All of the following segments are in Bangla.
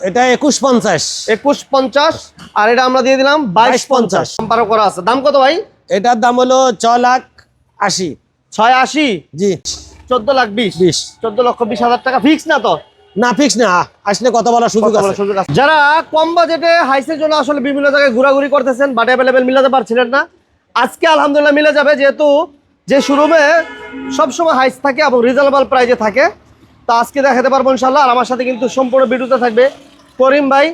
এটা একুশ পঞ্চাশ। একুশ পঞ্চাশ আর এটা আমরা দিয়ে দিলাম বাইশ পঞ্চাশ। 22.50 নাম্বারও করা আছে। দাম কত ভাই? এটার দাম হলো ছয় লাখ আশি। ছয় আশি? জি। চোদ্দ লাখ বিশ। বিশ। চোদ্দ লক্ষ বিশ হাজার টাকা ফিক্স না তো? না ফিক্স না। আসলে কত বলার সুযোগ কথা বলার আছে সুযোগ আছে। যারা কম বাজেটে হাইসের জন্য আসলে বিভিন্ন জায়গায় ঘোরাঘুরি করতেছেন বাট অ্যাভেলেবেল মিলাতে পারছিলেন না আজকে আলহামদুলিল্লাহ মিলে যাবে যেহেতু যে শোরুমে সবসময় হাইস থাকে এবং রিজনেবল প্রাইজে থাকে তা আজকে দেখাতে পারব ইনশাল্লাহ আর আমার সাথে কিন্তু সম্পূর্ণ ভিডিওতে থাকবে। করিম ভাই।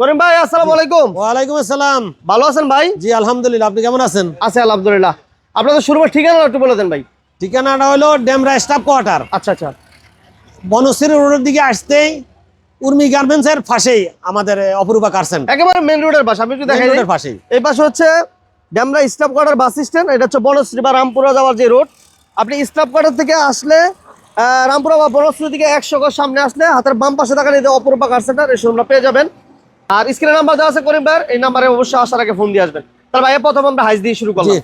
করিম ভাই আসসালামু আলাইকুম। ওয়ালাইকুম আসসালাম। ভালো আছেন ভাই? জি আলহামদুলিল্লাহ। আপনি কেমন আছেন? আছে আলহামদুলিল্লাহ। আপনাদের শোরুমের ঠিকানা একটু বলে দেন ভাই। ঠিকানাটা হলো ডেমরা স্টাফ কোয়ার্টার। আচ্ছা আচ্ছা। বনশ্রী রোডের দিকে আসতেই উর্মি গার্মেন্টসের পাশেই আমাদের অপরূপা কার সেন্টার একেবারে মেন রোডের পাশে আমি একটু দেখাই রোডের পাশেই। এই পাশে হচ্ছে Damra staff quarter bus stand এটা হচ্ছে বনশ্রী বা রামপুরা যাওয়ার যে রোড আপনি স্টাফ কোয়ার্টার থেকে আসলে রামপুরা বা বনশ্রী দিকে একশো গজ সামনে আসলে হাতের বাম পাশে থাকা যে অপরূপা কার সেন্টার এই শোরুমটা পেয়ে যাবেন। আর স্ক্রিনে নাম্বার দেওয়া আছে করিম ভাইয়ের এই নাম্বারে অবশ্যই আসার আগে ফোন দিয়ে আসবেন। তার ভাই প্রথম আমরা হাইস দিয়ে শুরু করলাম।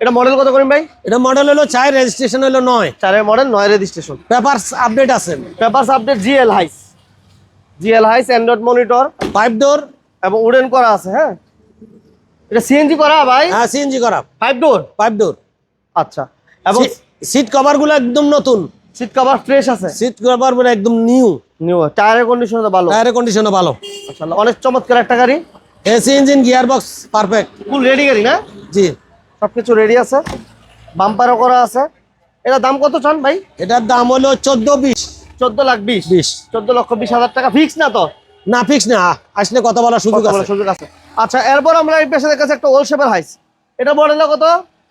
এটা মডেল কত করিম ভাই? এটা মডেল হলো চার রেজিস্ট্রেশন হলো নয়। চারের মডেল নয় রেজিস্ট্রেশন পেপারস আপডেট আছে। Papers update GL Hiace GL Hiace android monitor pipe door এবং উডেন করা আছে হ্যাঁ? এটা সিএনজি করা ভাই? হ্যাঁ সিএনজি করা। ফাইভ ডোর পাইপ ডোর আচ্ছা। এবং সিট কভারগুলো একদম নতুন। সিট কভার ফ্রেশ আছে। সিট কভারগুলো একদম নিউ নিউ টায়ারের কন্ডিশন তো ভালো। টায়ারের কন্ডিশনও ভালো। মাশাআল্লাহ অনেক চমৎকার একটা গাড়ি। AC engine gear box perfect full ready গাড়ি না? জি। সবকিছু রেডি আছে। বাম্পারও করা আছে। এটা দাম কত চান ভাই? এটার দাম হলো চোদ্দ বিশ। চোদ্দ লাখ বিশ। বিশ। চোদ্দ লক্ষ বিশ হাজার টাকা ফিক্স না তো? না ফিক্স না। আসলে কত বলার সুযোগ কথা আছে। সুযোগ আছে। আচ্ছা এরপর আমরা এই পেছনের কাছে একটা ওল শেপের হাইস এটা মডেল কত?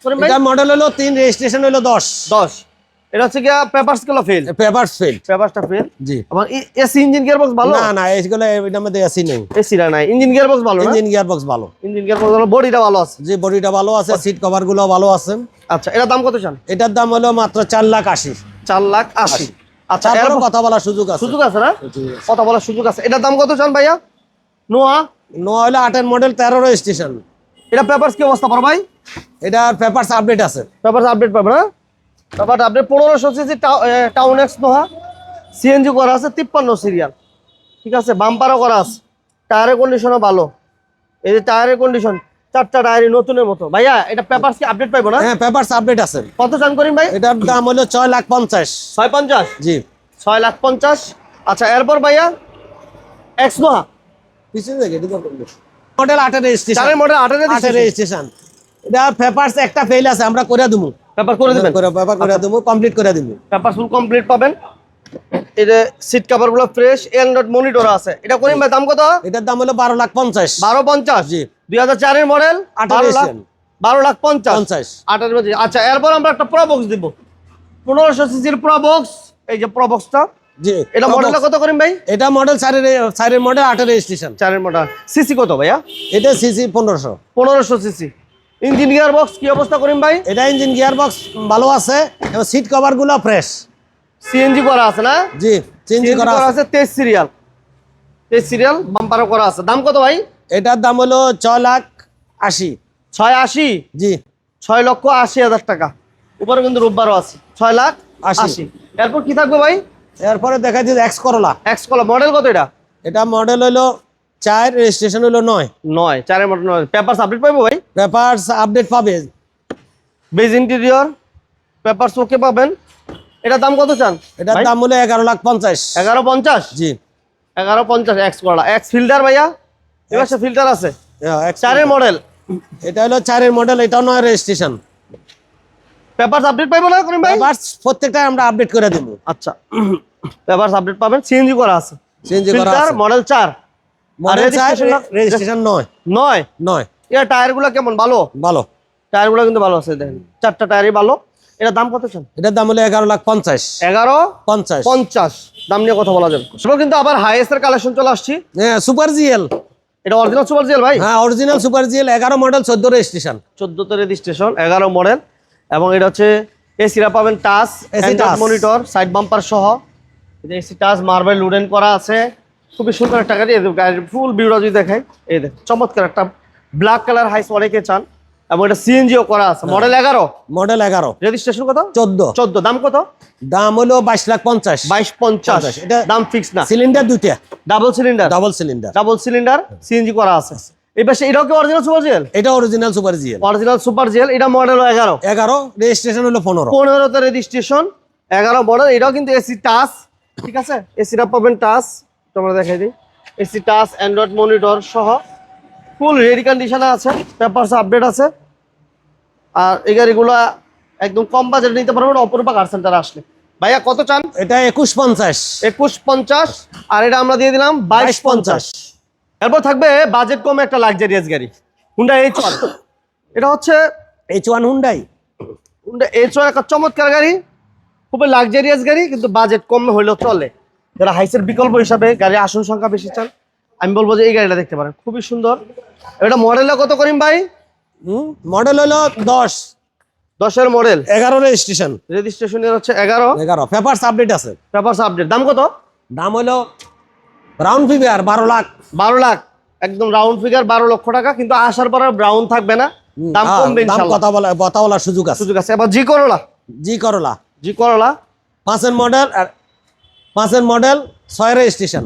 এটার মডেল হলো তিন রেজিস্ট্রেশন হলো দশ। দশ। এটা হচ্ছে গিয়া পেপারসগুলো ফেল পেপারস ফেল পেপারসটা ফেল জি। আমার এসি ইঞ্জিন গিয়ার বক্স ভালো? না না এইগুলো এটার মধ্যে এসি নেই। এসি না নাই। ইঞ্জিন গিয়ার বক্স ভালো ইঞ্জিন গিয়ার বক্স ভালো। ইঞ্জিন গিয়ার বক্স ভালো বডিটা ভালো আছে? যে বডিটা ভালো আছে সিট কভারগুলো ভালো আছে। আচ্ছা এটা দাম কত চান? এটার দাম হলো মাত্র চার লাখ আশি। চার লাখ আশি। আচ্ছা তারপরে কথা বলার সুযোগ আছে। সুযোগ আছে না? কথা বলার সুযোগ আছে। এটার দাম কত চান ভাইয়া? নোয়া? নো হলো আটের মডেল তেরো রেজিস্ট্রেশন এটা পেপারস কি অবস্থা পড়ো ভাই? এটার পেপারস আপডেট আছে। পেপারস আপডেট পাবে না? পেপার আপডেট পনেরোশো CC town X Noah CNG করা আছে তিপ্পান্ন সিরিয়াল ঠিক আছে বাম্পারও করা আছে। টায়ারের কন্ডিশনও ভালো। এই যে টায়ারের কন্ডিশন চারটা টায়ারই নতুনের মতো। ভাইয়া এটা পেপারস কি আপডেট পাইবো না? হ্যাঁ পেপারস আপডেট আছে। কত চান করিম ভাই? এটার দাম হলো ছয় লাখ পঞ্চাশ। ছয় পঞ্চাশ? জি। ছয় লাখ পঞ্চাশ। আচ্ছা এরপর ভাইয়া এক্স নোহা পিছনে দেখে মডেল রেজিস্ট্রেশন। চারের মডেল আঠারো রেজিস্ট্রেশন। এটা পেপারস একটা ফেল আছে আমরা করে দেবো। পেপার করে দেবেন? পেপার করে দেবো কমপ্লিট করে দেবো। পেপার ফুল কমপ্লিট পাবেন। এটা সিট কভারগুলো ফ্রেশ অ্যান্ড্রয়েড মনিটর আছে। এটা করিম ভাই দাম কত? এটার দাম হলো বারো লাখ পঞ্চাশ। বারো পঞ্চাশ? জি। দুই হাজার চারের মডেল আঠারো লাখ। বারো লাখ পঞ্চাশ। পঞ্চাশ। আঠারো মধ্যে আচ্ছা এরপর আমরা একটা প্রো বক্স দিব। পনেরোশো সিসির প্রো বক্স এই যে প্রো বক্সটা জি এটা মডেলটা কত করিম ভাই? এটা মডেল চারের চারের মডেল আটের রেজিস্ট্রেশন চারের মডেল সিসি কত ভাইয়া? এটা সিসি পনেরোশো। পনেরোশো সিসি ইঞ্জিন গিয়ার বক্স কি অবস্থা করিম ভাই? এটা ইঞ্জিন গিয়ার বক্স ভালো আছে এবং সিট কভারগুলো ফ্রেশ সিএনজি করা আছে না? জি সিএনজি করা আছে। আছে তেইশ সিরিয়াল তেইশ সিরিয়াল বাম্পারও করা আছে। দাম কত ভাই? এটার দাম হলো ছয় লাখ আশি। ছয় আশি? জি। ছয় লক্ষ আশি হাজার টাকা। উপরে কিন্তু রোববারও আছে। ছয় লাখ আশি। আশি। এরপর কি থাকবে ভাই? এরপরে দেখা যায় এক্স করলা এক্স কলা মডেল কত এটা? এটা মডেল হলো চার রেজিস্ট্রেশন হলো নয়। নয় চারের মডেল নয়। পেপারস আপডেট পাইবো ভাই? পেপারস আপডেট পাবে। বেজ ইন্টেরিয়র পেপারস ওকে পাবেন। এটার দাম কত চান? এটার দাম হলো এগারো লাখ পঞ্চাশ। এগারো পঞ্চাশ? জি। এগারো পঞ্চাশ এক্স কলা এক্স ফিল্টার ভাইয়া? এবার ফিল্টার আছে। চারের মডেল এটা হলো চারের মডেল এটাও নয় রেজিস্ট্রেশন পেপারস আপডেট পাইবো না করিম ভাই? পেপারস প্রত্যেকটা আমরা আপডেট করে দেবো। আচ্ছা। পেপারস আপডেট পাবেন। সিএনজি করা আছে। চেঞ্জ করা আছে। মডেল চার। রেজিস্ট্রেশন নয়। কেমন? ভালো? ভালো। কিন্তু ভালো আছে দেখেন। চারটা টায়ারই ভালো। এটা দাম কত চান? এটার দাম হলো এগারো লাখ পঞ্চাশ। এগারো? পঞ্চাশ। পঞ্চাশ। দাম নিয়ে কথা বলা যাবে। কিন্তু আবার হাইয়েস্ট এর কালেকশন চলে আসছি। হ্যাঁ সুপার জিএল এটা অরিজিনাল সুপার জেল ভাই? হ্যাঁ অরিজিনাল সুপার জিএল এগারো মডেল চোদ্দ রেজিস্ট্রেশন চোদ্দতে রেজিস্ট্রেশন এগারো মডেল এবং এটা হচ্ছে এসিরা পাবেন touch touch। Monitor side bumper সহ। এসি টাচ মার্বেল লুডেন করা আছে। খুবই সুন্দর একটা গাড়ি। গাড়ির ফুল ভিউটা যদি দেখাই এই দেখ চমৎকার একটা ব্ল্যাক কালার হাইস অনেকে চান এবং এটা সিএনজিও করা আছে। মডেল এগারো? মডেল এগারো। রেজিস্ট্রেশন কত? চোদ্দ। চোদ্দ। দাম কত? দাম হলো বাইশ লাখ পঞ্চাশ। বাইশ পঞ্চাশ। এটা- দাম ফিক্স না। সিলিন্ডার দুইটা। Double cylinder double cylinder double cylinder CNG করা আছে। এই পাশে এটাও কি অরিজিনাল সুপার জেল এটা original super GL original super GL এটা মডেল এগারো। এগারো রেজিস্ট্রেশন হলো পনেরো। পনেরোতে রেজিস্ট্রেশন এগারো মডেল এটাও কিন্তু এসি টাচ ঠিক আছে? এসিটা পাবেন টাচ তোমরা দেখাই দিই। এসি টাচ অ্যান্ড্রয়েড মনিটর সহ ফুল রেডি কন্ডিশনে আছে পেপারস আপডেট আছে। আর এই গাড়িগুলো একদম কম বাজেটে নিতে পারবেন অপরূপা কার সেন্টার আসলে। ভাইয়া কত চান? এটা একুশ পঞ্চাশ। একুশ পঞ্চাশ আর এটা আমরা দিয়ে দিলাম বাইশ পঞ্চাশ। এরপর থাকবে বাজেট কম একটা লাক্সারিয়াস গাড়ি হুন্ডা এইচ ওয়ান এটা হচ্ছে H one Hyundai Honda H one একটা চমৎকার গাড়ি। খুবই লাক্সারিয়াস গাড়ি কিন্তু বাজেট কম হইলেও চলে। যারা হাইসের বিকল্প হিসাবে গাড়ির আসন সংখ্যা বেশি চান আমি বলব যে এই গাড়িটা দেখতে পারেন। খুবই সুন্দর। এটা মডেলটা কত করিম ভাই? মডেল হলো দশ। দশের মডেল এগারো রেজিস্ট্রেশন রেজিস্ট্রেশনের হচ্ছে এগারো। এগারো। পেপার আপডেট আছে। পেপার আপডেট দাম কত? দাম হলো রাউন্ড ফিগার বারো লাখ। বারো লাখ। একদম রাউন্ড ফিগার বারো লক্ষ টাকা কিন্তু আসার পর ব্রাউন থাকবে না। দাম হ্যাঁ, কমবে কথা বলা কথা বলার সুযোগ আছে। সুযোগ আছে। এবার জি করলা জি করলা জি করলা পাঁচের মডেল আর পাঁচের মডেল ছয় রেজিস্ট্রেশন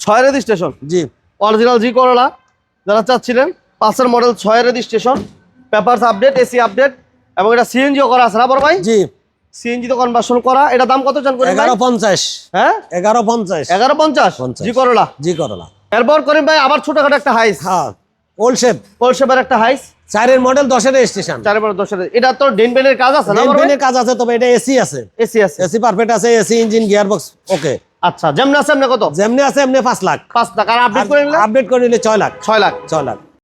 ছয় রেজিস্ট্রেশন জি। অরিজিনাল জি করলা যারা চাচ্ছিলেন পাঁচের মডেল ছয় registration papers update AC update এবং এটা সিএনজিও করা আছে না বড় ভাই? জি। সিএনজি তো কনভার্সন করা এটা দাম কত চান ভাই? এগারো পঞ্চাশ। হ্যাঁ? এগারো পঞ্চাশ। এগারো পঞ্চাশ। জি করলা জি করলা এরপর করিম ভাই আবার ছোটখাটো একটা হাইস হ্যাঁ ওল্ড শেপ পোলসেবার একটা হাইস চারের মডেল দশের স্টেশন চারের মডেল দশের এটা তো ডেনবেনের কাজ আছে না ডেনবেনের কাজ আছে তবে এটা এসি আছে। এসি আছে। এসি পারফেক্ট আছে AC engine gear box okay আচ্ছা যেমন আছে এমনি কত? যেমনি আছে এমনি পাঁচ লাখ। পাঁচ লাখ। আর আপডেট করে নিলে? আপডেট করে নিলে ছয় লাখ। ছয় লাখ। ছয় লাখ।